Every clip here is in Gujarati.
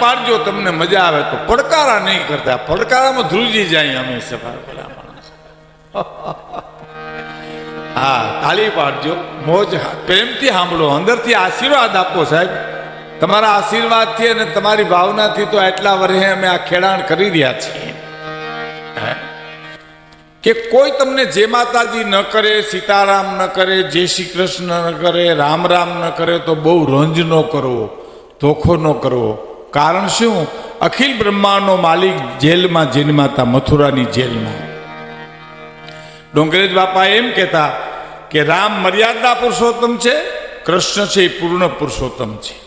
પાડજો, તમને મજા આવે તો પડકારા નહીં કરતા. પડકારામાં ધ્રુજી જાય અમે સફાર પેલા માણસ હા, તાળી પાડજો. મોજ પ્રેમથી સાંભળો, અંદરથી આશીર્વાદ આપો સાહેબ. તમારા આશીર્વાદથી અને તમારી ભાવનાથી તો આટલા વર્ષે અમે આ ખેડાણ કરી રહ્યા છીએ? કે કોઈ તમને જે માતાજી ન કરે, સીતારામ ન કરે, જય શ્રી કૃષ્ણ ન કરે, રામ રામ ન કરે, તો બહુ રંજ ન કરવો, ધોખો ન કરવો. કારણ શું? અખિલ બ્રહ્માંડનો માલિક જેલમાં જન્માતા મથુરાની જેલમાં. ડોંગરેજ બાપા એમ કહેતા કે રામ મર્યાદા પુરુષોત્તમ છે, કૃષ્ણ છે એ પૂર્ણ પુરુષોત્તમ છે.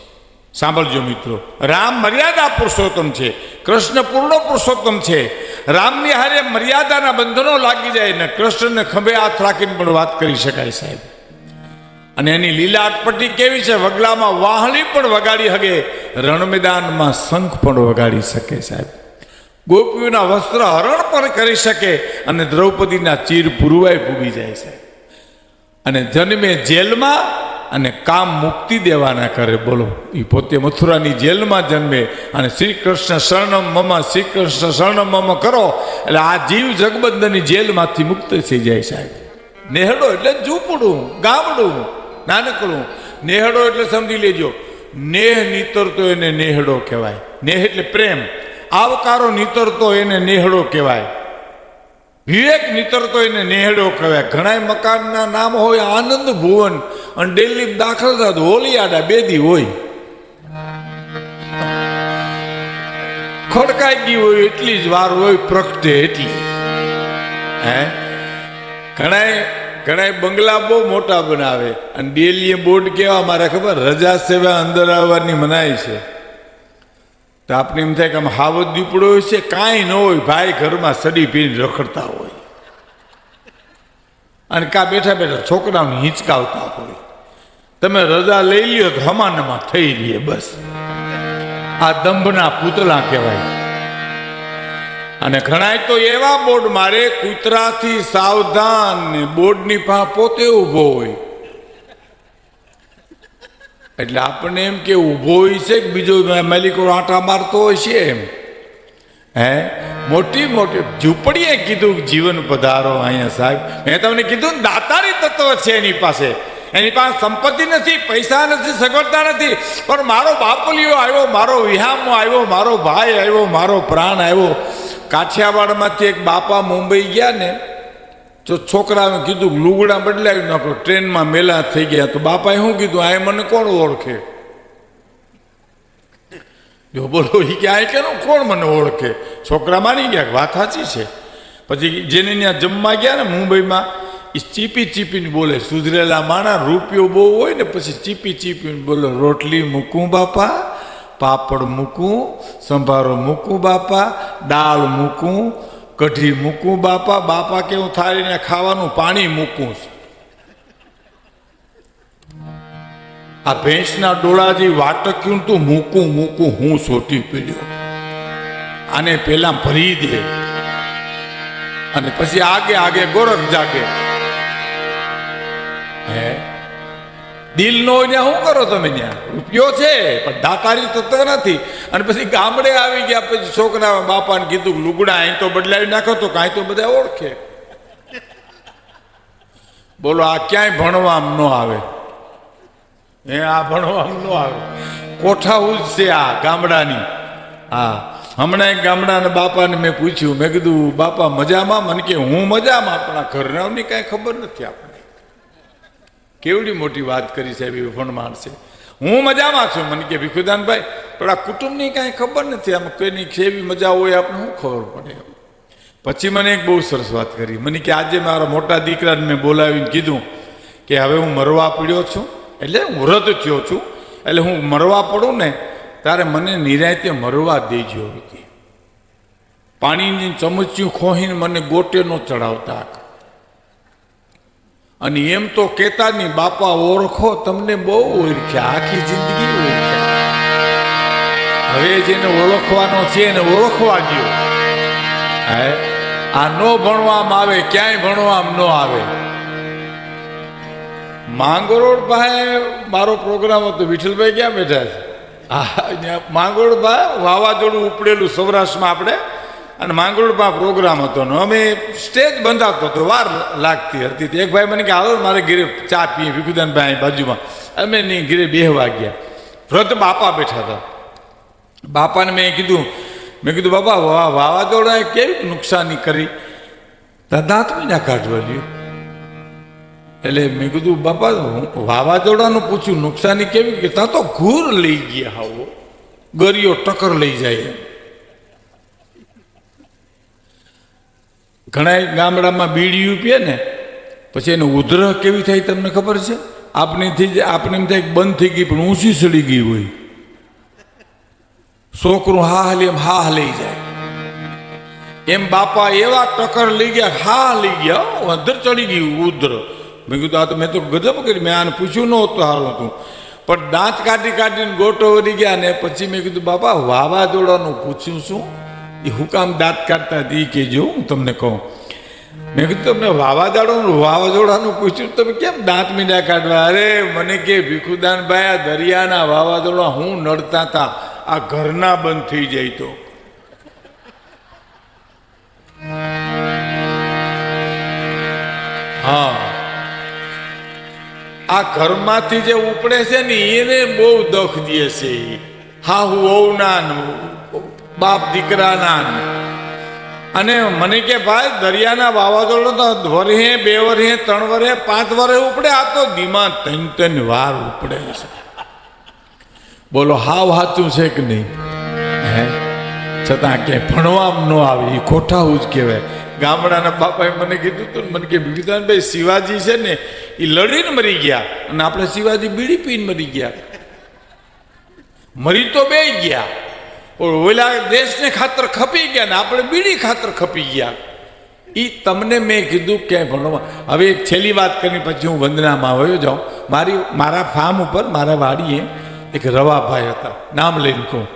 સાંભળજો મિત્રો, રામ મર્યાદા પુરુષોત્તમ છે, કૃષ્ણ પૂર્ણ પુરુષોત્તમ છે. રામની હારે મર્યાદાના બંધનો લાગી જાય ને કૃષ્ણને ખંભે હાથ રાખીને પણ વાત કરી શકાય સાહેબ. અને એની લીલા અટપટી કેવી છે? વગલામાં વાહણી પણ વગાડી શકે રણમેદાનમાં શંખ પણ વગાડી શકે સાહેબ. ગોપીઓના વસ્ત્ર હરણ પણ કરી શકે અને દ્રૌપદીના ચીર પૂરવાય પૂગી જાય છે. અને જન્મે જેલમાં અને કામ મુક્તિ દેવાના કરે. બોલો એ પોતે મથુરાની જેલમાં જન્મે અને શ્રી કૃષ્ણ શરણમ મમ શ્રી કૃષ્ણ શરણમ મમ કરો. એટલે આ જીવ જગબંધની જેલમાંથી મુક્ત થઈ જાય સાહેબ. નેહડો એટલે ઝૂંપડું, ગામડું. નાનકડું નેહડો એટલે સમજી લેજો. નેહ નીતરતો એને નેહડો કહેવાય. નેહ એટલે પ્રેમ. આવકારો નીતરતો એને નેહડો કહેવાય. વિવેક નીતરતો એને નેહડો કહેવાય. ઘણા મકાનના નામ હોય આનંદ ભુવન અને ડેલી દાખલ થતા, હોલિયાડા બેદી હોય. ખડકાઈ ગઈ હોય એટલી જ વાર હોય, પ્રગટે એટલી. હે? ઘણાય ઘણાય બંગલા બહુ મોટા બનાવે. અને ડેલીએ બોર્ડ કેવા મારે ખબર? રજા સેવા અંદર આવવાની મનાય છે. તો આપણે એમ થાય કે હાવત દીપડો હોય છે, કાંઈ ન હોય, ભાઈ ઘરમાં સડી પીને રખડતા હોય. અને કા બેઠા બેઠા છોકરાઓને હિંચકાવતા હોય. તમે રજા લઈ લ્યો તો હમાનમાં થઈ રહીએ બસ. આ દંભના પૂતળા કહેવાય. અને ઘણા તો એવા બોર્ડ મારે કૂતરાથી સાવધાન ને બોર્ડની પા પોતે ઊભો હોય. એટલે આપણને એમ કે ઊભો હોય છે બીજો મેલિકો આટા મારતો હોય છે એમ. હે? મોટી મોટી ઝૂંપડીએ કીધું જીવન પધારો અહીંયા સાહેબ. મેં તમને કીધું દાતારી તત્વ છે એની પાસે. એની પાસે સંપત્તિ નથી, પૈસા નથી, સગવડતા નથી. પણ મારો બાપુલિયો આવ્યો, મારો વિહામો આવ્યો, મારો ભાઈ આવ્યો, મારો પ્રાણ આવ્યો. કાઠિયાવાડમાંથી એક બાપા મુંબઈ ગયા ને, તો છોકરાએ કીધું, લુગડા બદલાવી નાખો, ટ્રેનમાં મેલા થઈ ગયા. તો બાપાએ શું કીધું, આ મને કોણ ઓળખે? જો બોલો એ કે, આ કેનો, કોણ મને ઓળખે? છોકરા માની ગયા કે વાત સાચી છે. પછી જેને ત્યાં જમવા ગયા ને મુંબઈમાં એ ચીપી ચીપીને બોલે, સુધરેલા માણા રૂપિયો બહુ હોય ને, પછી ચીપી ચીપીને બોલે, રોટલી મૂકું બાપા પાપડ મૂકું, સંભારો મૂકું બાપા, દાળ મૂકું, કઢી મૂકું બાપા બાપા કેવું થાળીને ખાવાનું પાણી મૂકું. આ ભેંસના ડોળાજી વાટક્યું તું મૂકું મૂકું, હું સોટી પીડ્યો. આને પેલા ભરી દે. અને પછી આગે આગે ગોરખ જાગે. હે? દિલ નો ત્યાં શું કરો તમે ત્યાં રૂપિયો છે, પણ દાતારી તત્વ નથી. અને પછી ગામડે આવી ગયા, પછી છોકરા બાપાને કીધું લુગડા અહીં તો બદલાવી નાખો તો કાંઈ તો બધા ઓળખે. બોલો, આ ક્યાંય ભણવા ન આવે? એ આ ભણવા ન આવે. કોઠા ઉજ છે આ ગામડાની. હા હમણાં ગામડાના બાપાને મેં પૂછ્યું, મેં કીધું, બાપા, મજામાં? મને કે, હું મજામાં આપણા ઘરનાઓની કાંઈ ખબર નથી આપણે. કેવડી મોટી વાત કરી સાહેબ એવી ફોન માણસે હું મજામાં છું. મને કે ભીખુદાનભાઈ, પણ આ કુટુંબની કાંઈ ખબર નથી. આમ કોઈની કેવી મજા હોય આપણે શું ખબર પડે? પછી મને એક બહુ સરસ વાત કરી. મને કે આજે મારા મોટા દીકરાને મેં બોલાવીને કીધું કે હવે હું મરવા પડ્યો છું. એટલે હું વ્રત થયો છું. એટલે હું મરવા પડું ને ત્યારે મને નિરાયતે મરવા દેજો પાણીની ચમચી ખોહીને મને ગોટે નો ચડાવતા અને એમ તો કહેતા નહીં બાપા ઓળખો, તમને બહુ ઓળખ્યા, આખી જિંદગી ઓળખ્યા. હવે જેને ઓળખવાનો છે એને ઓળખવા ગયો હે? આ ન ભણવામાં આવે, ક્યાંય ભણવામાં ન આવે. માંગરોળ ભાઈ, મારો પ્રોગ્રામ હતો, વિઠ્ઠલભાઈ ક્યાં બેઠા છે? આ અહીંયા માંગોળબા વાવાઝોડું ઉપડેલું સૌરાષ્ટ્રમાં આપણે. અને માંગરોળમાં પ્રોગ્રામ હતો ને, અમે સ્ટેજ બંધાતો હતો, વાર લાગતી હતી. એક ભાઈ મને કે, હાલો, મારે ઘરે ચા પીએ. વિકુદાનભાઈ ભાઈ બાજુમાં, અમે નહીં, ઘરે બેહવા ગયા વ્રત બાપા બેઠા હતા. બાપાને મેં કીધું મેં કીધું, બાપા, વા વાવાઝોડાએ કેવી નુકસાની કરી? દાંત ના કાઢવા એટલે મેં કીધું, બાપા, હું વાવાઝોડાનું પૂછ્યું, નુકસાની કેવી કે તો ઘૂર લઈ ગયા હાવો ગરિયો ટક્કર લઈ જાય એમ. ઘણા ગામડામાં બીડીયું પીએ ને, પછી એને ઉધરહ કેવી થાય તમને ખબર છે? આપણીથી જ આપણે એમ થાય બંધ થઈ ગઈ, પણ ઊંચી સડી ગઈ હોય. છોકરું હા હાલી એમ હા લઈ જાય. એમ બાપા એવા ટક્કર લઈ ગયા હા લઈ ગયા અંદર ચડી ગયું ઉધર મેં કીધું, આ તો મેં તો ગજબ કરી, મેં આને પૂછ્યું નહોતું હારું હતું પણ દાંત કાઢી કાઢીને ગોટો વળી ગયા ને, પછી મેં કીધું, બાપા, વાવાઝોડાનું પૂછ્યું શું? એ હું કામ દાંત કાઢતા હતી કે જો હું તમને કહું. મેં કીધું, તમને વાવાઝોડાનું વાવાઝોડાનું પૂછ્યું, તમે કેમ દાંત મીંડા કાઢવા? અરે, મને કે, ભીખુદાનભાઈ, આ દરિયાના વાવાઝોડા હું નડતા હતા, આ ઘરના બંધ થઈ જાય તો. હા. આ ઘરમાંથી જે ઉપડે છે ને, એને બહુ દખ દે છે. હા, હું હોઉં ના ને બાપ દીકરા ના અને મને કે, ભાઈ, દરિયાના વાવાઝોડો તો વરહે બે વરહે, ત્રણ વરહે, પાંચ વરહે ઉપડે, આ તો ધીમા ત્રણ ત્રણ વાર ઉપડે છે. બોલો, હાવ સાચું છે કે નહીં? હે? છતાં કે ભણવા ન આવે એ ખોટાવું જ કહેવાય. ગામડાના બાપાએ મને કીધું હતું મને કે ભાઈ શિવાજી છે ને એ લડીને મરી ગયા અને આપણે શિવાજી બીડી પીને મરી ગયા. મરી તો બે ગયા. ઓલા દેશને ખાતર ખપી ગયા ને આપણે બીડી ખાતર ખપી ગયા. એ તમને મેં કીધું કે ભણવા હવે એક છેલ્લી વાત કરી પછી હું વંદનામાં વયો જાઉં. મારી, મારા ફાર્મ ઉપર, મારા વાડીએ એક રવાભાઈ હતા. નામ લઈને કહું.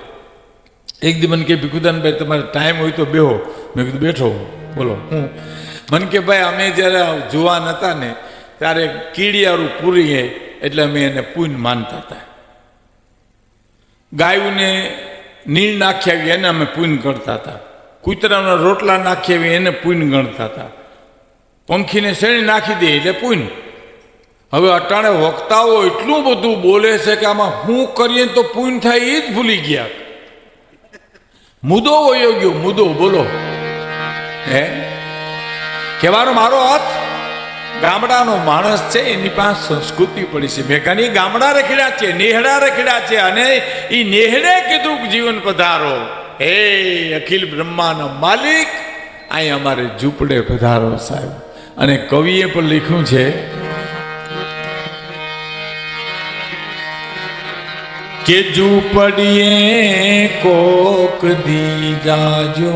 એક દી મને કે, ભીખુદાનભાઈ, તમારે ટાઈમ હોય તો બેહો. મેં કીધું, બેઠો. બોલો, હું? મને કે, ભાઈ, અમે જ્યારે જુવાન હતા ને, ત્યારે કીડિયારું પૂરીએ એટલે અમે એને પૂન માનતા હતા. ગાયોને નીણ નાખી આવી એને અમે પૂન કરતા હતા. કૂતરાના રોટલા નાખી આવી એને પૂન ગણતા હતા. પંખીને શેણી નાખી દે એટલે પૂન. હવે અટાણે વક્તાઓ એટલું બધું બોલે છે કે આમાં હું કરીએ તો પૂન થાય એ જ ભૂલી ગયા. મુદ્દો વયો ગયો મુદ્દો બોલો. હે? કહેવાનો મારો અર્થ ગામડાનો માણસ છે, એની પાસે સંસ્કૃતિ પડી છે. મેઘાની ગામડા રખડ્યા છે, નેહડા રખડ્યા છે અને એ નેહડે કીધું જીવન પધારો. હે, અખિલ બ્રહ્માનો માલિક, અહીં અમારે ઝૂંપડે પધારો સાહેબ. અને કવિએ પણ લખ્યું છે, કે ઝૂંપડીએ કોક દી જાજો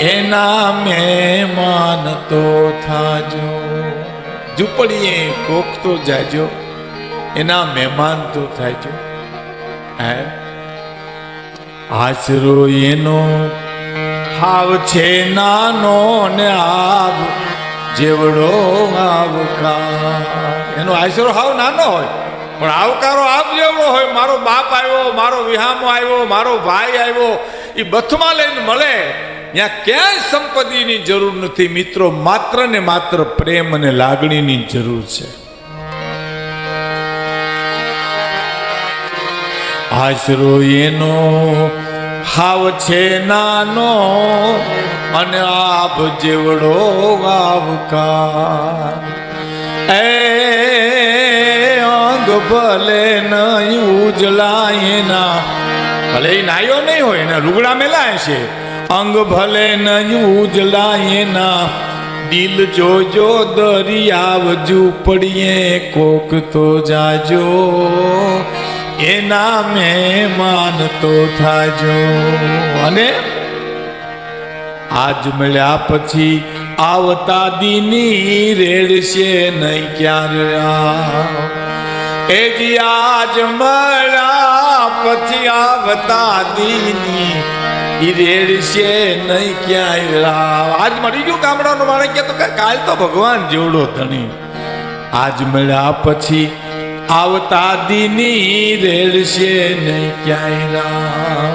એના મહેમાન તો થાજો. ઝૂંપડીએ કોક તો જાજો, એના મહેમાન તો થાજો. હે? આશરો એનો હાવ છે, નાનો ને આવ, જેવડો આવકાર. એનો આશરો હાવ નાનો હોય, પણ આવકારો આપ જેવડો હોય. મારો બાપ આવ્યો, મારો વિહામો આવ્યો, મારો ભાઈ આવ્યો એ બથમાં લઈને મળે. ત્યાં ક્યાંય સંપત્તિની જરૂર નથી. મિત્રો, માત્ર ને માત્ર પ્રેમ અને લાગણીની જરૂર છે. આશરો એનો હાવ છે નાનો અને આપ જેવડો આવકાર. એ અંગ ભલે નહીં ઉજલાય ના. ભલે એ નાયો નહીં હોય ને લુગડા મેલાય છે. અંગ ભલે નહીં ઉજલાય ના દિલ જોજો દરિયાવ ઝૂંપડીએ કોક તો જાજો એના મહેમાન તો થાજો અને આજ મળ્યા પછી આવતા દીની રેડશે નહીં ક્યારે આવ એ જી આજ મળ્યા પછી આવતા દીની ઈ રેડશે નહીં ક્યાંય રાવ આજ મળી ગયું ગામડાનો માણસ કે તો કાલ તો ભગવાન જેવડો ધણી. આજ મળ્યા પછી આવતા દીની રેડશે નહીં ક્યાંય રાવ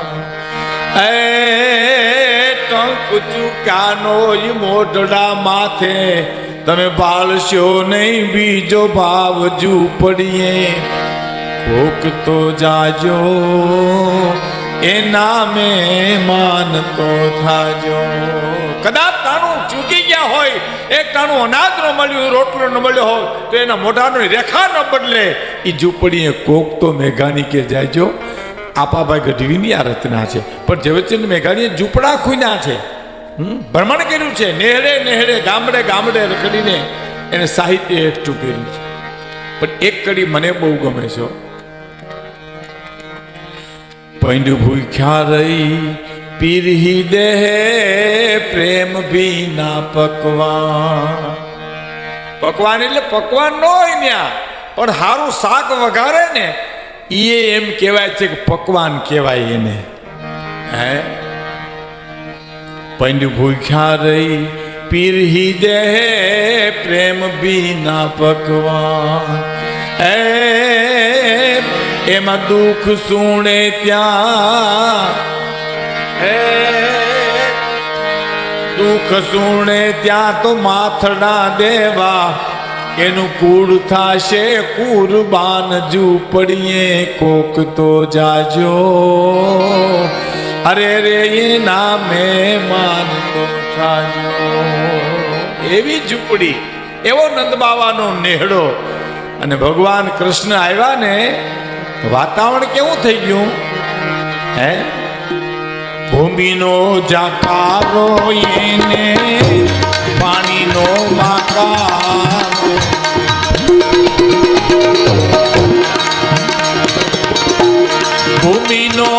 એ ટંક ચૂકાનો મોઢડા માથે. તમે બાળશો નહીં, બીજો ભાવ ઝૂંપડીએ. કોક તો જાજો. એ નામે માનતો થાજો. કદાચ તાણું ચૂકી ગયા હોય, એક તાણું અનાજ ન મળ્યું રોટલો ન મળ્યો હોય, તો એના મોઢાનો રેખા ન બદલે. એ ઝૂંપડીએ કોક તો મેઘાની કે જાયજો, આપાભાઈ ગઢવીની આ રચના છે. પણ ઝવેરચંદ મેઘાણીએ ઝૂંપડા ખૂન્યા છે. ભ્રમણ કર્યું છે. નેહડે નેહડે ગામડે ગામડે રખડીને એને સાહિત્ય એકઠું કર્યું છે. પણ એક કડી મને બહુ ગમે છે. પૈંડ ભૂખ્યા રહી, પીરહી દેહે પ્રેમ બીના પકવાન. પકવાન એટલે પકવાન ન હોય ત્યાં પણ સારું શાક વઘારે ને એ એમ કહેવાય છે કે પકવાન કહેવાય એને. હે? પંડ ભૂખ્યા રહી, પીરહી દેહે પ્રેમ બીના પકવાન. એ એમાં દુઃખ સુણે ત્યાં. હે, દુઃખ સુણે ત્યાં તો માથડા દેવા. એનું કુળ થાશે કુરબાન ઝૂંપડીએ, કોક તો જાજો. અરે રે, એ નામે માનતો થાજો એવી ઝૂંપડી, એવો નંદ બાવાનો નેહડો. અને ભગવાન કૃષ્ણ આવ્યા ને વાતાવરણ કેવું થઈ ગયું? હે? ભૂમિનો જાકારો એને પાણીનો માકારો ભૂમિનો